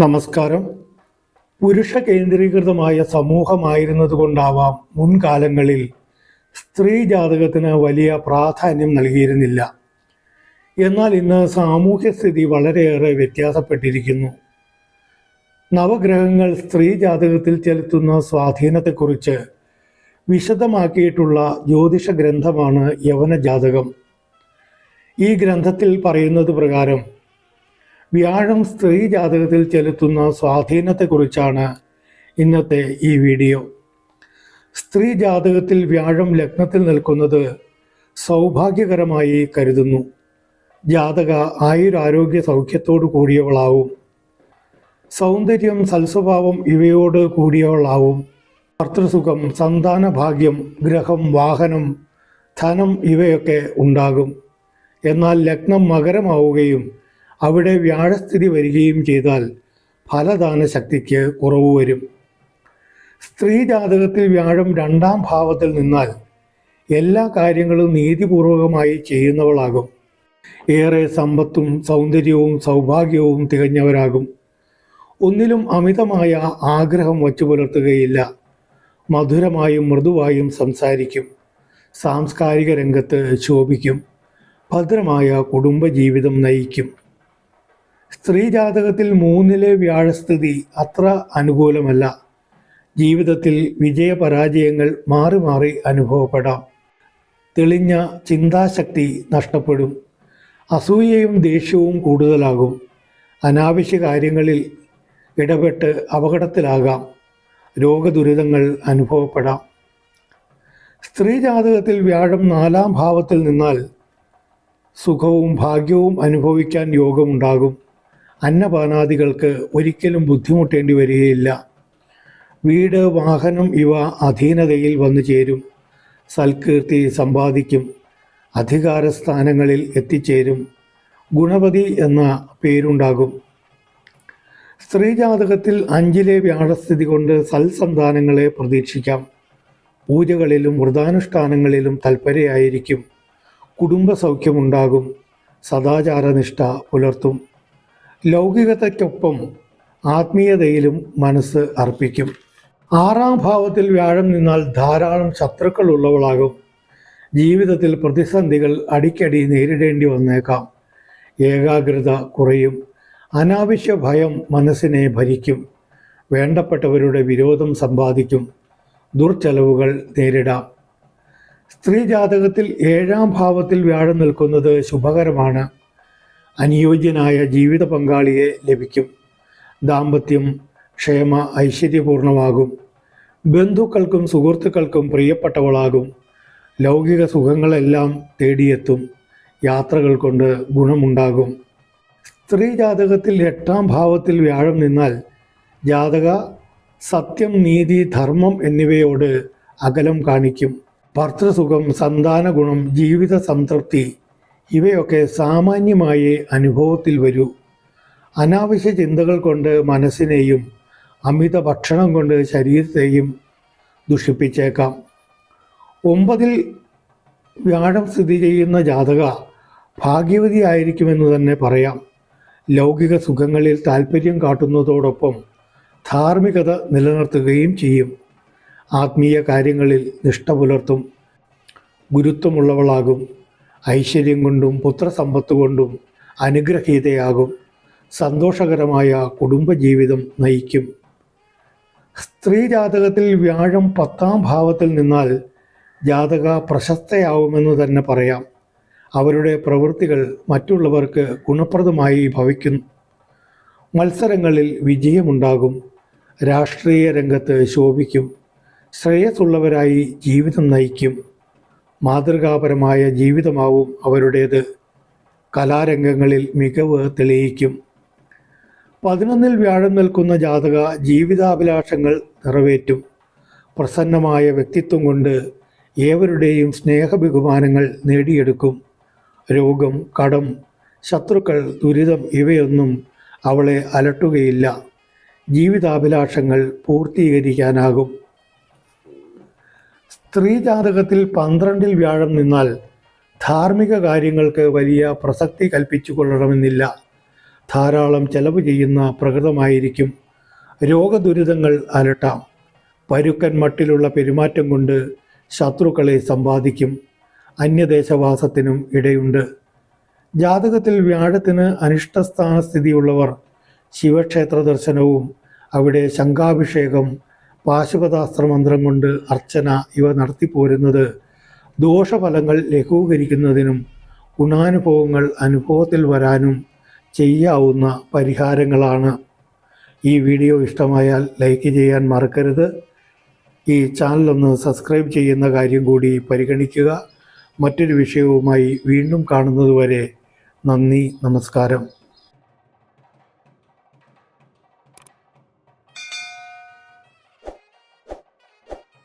നമസ്കാരം. പുരുഷ കേന്ദ്രീകൃതമായ സമൂഹമായിരുന്നതുകൊണ്ടാവാം മുൻകാലങ്ങളിൽ സ്ത്രീ ജാതകത്തിന് വലിയ പ്രാധാന്യം നൽകിയിരുന്നില്ല. എന്നാൽ ഇന്ന് സാമൂഹ്യസ്ഥിതി വളരെയേറെ വ്യത്യാസപ്പെട്ടിരിക്കുന്നു. നവഗ്രഹങ്ങൾ സ്ത്രീ ജാതകത്തിൽ ചെലുത്തുന്ന സ്വാധീനത്തെക്കുറിച്ച് വിശദമാക്കിയിട്ടുള്ള ജ്യോതിഷ ഗ്രന്ഥമാണ് യവന ജാതകം ഈ ഗ്രന്ഥത്തിൽ പറയുന്നത് പ്രകാരം വ്യാഴം സ്ത്രീ ജാതകത്തിൽ ചെലുത്തുന്ന സ്വാധീനത്തെക്കുറിച്ചാണ് ഇന്നത്തെ ഈ വീഡിയോ. സ്ത്രീ ജാതകത്തിൽ വ്യാഴം ലഗ്നത്തിൽ നിൽക്കുന്നത് സൗഭാഗ്യകരമായി കരുതുന്നു. ജാതക ആയുരാരോഗ്യ സൗഖ്യത്തോടു കൂടിയവളാവും. സൗന്ദര്യം സൽസ്വഭാവം ഇവയോട് കൂടിയവളാവും. ഭർത്തൃസുഖം സന്താന ഭാഗ്യം ഗ്രഹം വാഹനം ധനം ഇവയൊക്കെ ഉണ്ടാകും. എന്നാൽ ലഗ്നം മകരമാവുകയും അവിടെ വ്യാഴസ്ഥിതി വരികയും ചെയ്താൽ ഫലദാന ശക്തിക്ക് കുറവ് വരും. സ്ത്രീ ജാതകത്തിൽ വ്യാഴം രണ്ടാം ഭാവത്തിൽ നിന്നാൽ എല്ലാ കാര്യങ്ങളും നീതിപൂർവകമായി ചെയ്യുന്നവളാകും. ഏറെ സമ്പത്തും സൗന്ദര്യവും സൗഭാഗ്യവും തികഞ്ഞവരാകും. ഒന്നിലും അമിതമായ ആഗ്രഹം വച്ചു പുലർത്തുകയില്ല. മധുരമായും മൃദുവായും സംസാരിക്കും. സാംസ്കാരിക രംഗത്ത് ശോഭിക്കും. ഭദ്രമായ കുടുംബജീവിതം നയിക്കും. സ്ത്രീ ജാതകത്തിൽ മൂന്നിലെ വ്യാഴസ്ഥിതി അത്ര അനുകൂലമല്ല. ജീവിതത്തിൽ വിജയപരാജയങ്ങൾ മാറി മാറി അനുഭവപ്പെടാം. തെളിഞ്ഞ ചിന്താശക്തി നഷ്ടപ്പെടും. അസൂയയും ദേഷ്യവും കൂടുതലാകും. അനാവശ്യ കാര്യങ്ങളിൽ ഇടപെട്ട് അപകടത്തിലാകാം. രോഗദുരിതങ്ങൾ അനുഭവപ്പെടാം. സ്ത്രീ ജാതകത്തിൽ വ്യാഴം നാലാം ഭാവത്തിൽ നിന്നാൽ സുഖവും ഭാഗ്യവും അനുഭവിക്കാൻ യോഗമുണ്ടാകും. അന്നപാനാദികൾക്ക് ഒരിക്കലും ബുദ്ധിമുട്ടേണ്ടി വരികയില്ല. വീട് വാഹനം ഇവ അധീനതയിൽ വന്നു ചേരും. സൽകീർത്തി സമ്പാദിക്കും. അധികാരസ്ഥാനങ്ങളിൽ എത്തിച്ചേരും. ഗുണപതി എന്ന പേരുണ്ടാകും. സ്ത്രീജാതകത്തിൽ അഞ്ചിലെ വ്യാഴസ്ഥിതി കൊണ്ട് സൽസന്താനങ്ങളെ പ്രതീക്ഷിക്കാം. പൂജകളിലും വ്രതാനുഷ്ഠാനങ്ങളിലും തൽപരയായിരിക്കും. കുടുംബസൗഖ്യമുണ്ടാകും. സദാചാരനിഷ്ഠ പുലർത്തും. ലൗകികതയ്ക്കൊപ്പം ആത്മീയതയിലും മനസ്സ് അർപ്പിക്കും. ആറാം ഭാവത്തിൽ വ്യാഴം നിന്നാൽ ധാരാളം ശത്രുക്കൾ ഉള്ളവളാകും. ജീവിതത്തിൽ പ്രതിസന്ധികൾ അടിക്കടി നേരിടേണ്ടി വന്നേക്കാം. ഏകാഗ്രത കുറയും. അനാവശ്യ ഭയം മനസ്സിനെ ഭരിക്കും. വേണ്ടപ്പെട്ടവരുടെ വിരോധം സമ്പാദിക്കും. ദുർച്ചെലവുകൾ നേരിടാം. സ്ത്രീ ജാതകത്തിൽ ഏഴാം ഭാവത്തിൽ വ്യാഴം നിൽക്കുന്നത് ശുഭകരമാണ്. അനുയോജ്യനായ ജീവിത പങ്കാളിയെ ലഭിക്കും. ദാമ്പത്യം ക്ഷേമ ഐശ്വര്യപൂർണമാകും. ബന്ധുക്കൾക്കും സുഹൃത്തുക്കൾക്കും പ്രിയപ്പെട്ടവളാകും. ലൗകിക സുഖങ്ങളെല്ലാം തേടിയെത്തും. യാത്രകൾ കൊണ്ട് ഗുണമുണ്ടാകും. സ്ത്രീ ജാതകത്തിൽ എട്ടാം ഭാവത്തിൽ വ്യാഴം നിന്നാൽ ജാതക സത്യം നീതി ധർമ്മം എന്നിവയോട് അകലം കാണിക്കും. ഭർത്തൃസുഖം സന്താന ഗുണം ജീവിത സംതൃപ്തി ഇവയൊക്കെ സാമാന്യമായി അനുഭവത്തിൽ വരൂ. അനാവശ്യ ചിന്തകൾ കൊണ്ട് മനസ്സിനെയും അമിത ഭക്ഷണം കൊണ്ട് ശരീരത്തെയും ദുഷിപ്പിച്ചേക്കാം. ഒമ്പതിൽ വ്യാഴം സ്ഥിതി ചെയ്യുന്ന ജാതക ഭാഗ്യവതി ആയിരിക്കുമെന്ന് തന്നെ പറയാം. ലൗകിക സുഖങ്ങളിൽ താല്പര്യം കാട്ടുന്നതോടൊപ്പം ധാർമ്മികത നിലനിർത്തുകയും ചെയ്യും. ആത്മീയ കാര്യങ്ങളിൽ നിഷ്ഠ പുലർത്തും. ഗുരുത്വമുള്ളവളാകും. ഐശ്വര്യം കൊണ്ടും പുത്രസമ്പത്ത് കൊണ്ടും അനുഗ്രഹീതയാകും. സന്തോഷകരമായ കുടുംബജീവിതം നയിക്കും. സ്ത്രീ ജാതകത്തിൽ വ്യാഴം പത്താം ഭാവത്തിൽ നിന്നാൽ ജാതക പ്രശസ്തയാവുമെന്ന് തന്നെ പറയാം. അവരുടെ പ്രവൃത്തികൾ മറ്റുള്ളവർക്ക് ഗുണപ്രദമായി ഭവിക്കുന്നു മത്സരങ്ങളിൽ വിജയമുണ്ടാകും. രാഷ്ട്രീയ രംഗത്ത് ശോഭിക്കും. ശ്രേയസ്സുള്ളവരായി ജീവിതം നയിക്കും. മാതൃകാപരമായ ജീവിതമാവും അവരുടേത്. കലാരംഗങ്ങളിൽ മികവ് തെളിയിക്കും. പതിനൊന്നിൽ വ്യാഴം നിൽക്കുന്ന ജാതക ജീവിതാഭിലാഷങ്ങൾ നിറവേറ്റും. പ്രസന്നമായ വ്യക്തിത്വം കൊണ്ട് ഏവരുടെയും സ്നേഹബഹുമാനങ്ങൾ നേടിയെടുക്കും. രോഗം കടം ശത്രുക്കൾ ദുരിതം ഇവയൊന്നും അവളെ അലട്ടുകയില്ല. ജീവിതാഭിലാഷങ്ങൾ പൂർത്തീകരിക്കാനാകും. സ്ത്രീ ജാതകത്തിൽ പന്ത്രണ്ടിൽ വ്യാഴം നിന്നാൽ ധാർമ്മിക കാര്യങ്ങൾക്ക് വലിയ പ്രസക്തി കൽപ്പിച്ചു കൊള്ളണമെന്നില്ല ധാരാളം ചെലവ് ചെയ്യുന്ന പ്രകൃതമായിരിക്കും. രോഗദുരിതങ്ങൾ അലട്ടാം. പരുക്കൻ മട്ടിലുള്ള പെരുമാറ്റം കൊണ്ട് ശത്രുക്കളെ സമ്പാദിക്കും. അന്യദേശവാസത്തിനും ഇടയുണ്ട്. ജാതകത്തിൽ വ്യാഴത്തിന് അനിഷ്ടസ്ഥാന സ്ഥിതിയുള്ളവർ ശിവക്ഷേത്ര ദർശനവും അവിടെ ശംഖാഭിഷേകം പാശുപതാസ്ത്ര മന്ത്രം കൊണ്ട് അർച്ചന ഇവ നടത്തിപ്പോരുന്നത് ദോഷഫലങ്ങൾ ലഘൂകരിക്കുന്നതിനും ഗുണാനുഭവങ്ങൾ അനുഭവത്തിൽ വരാനും ചെയ്യാവുന്ന പരിഹാരങ്ങളാണ്. ഈ വീഡിയോ ഇഷ്ടമായാൽ ലൈക്ക് ചെയ്യാൻ മറക്കരുത്. ഈ ചാനലൊന്ന് സബ്സ്ക്രൈബ് ചെയ്യുന്ന കാര്യം കൂടി പരിഗണിക്കുക. മറ്റൊരു വിഷയവുമായി വീണ്ടും കാണുന്നതുവരെ നന്ദി നമസ്കാരം.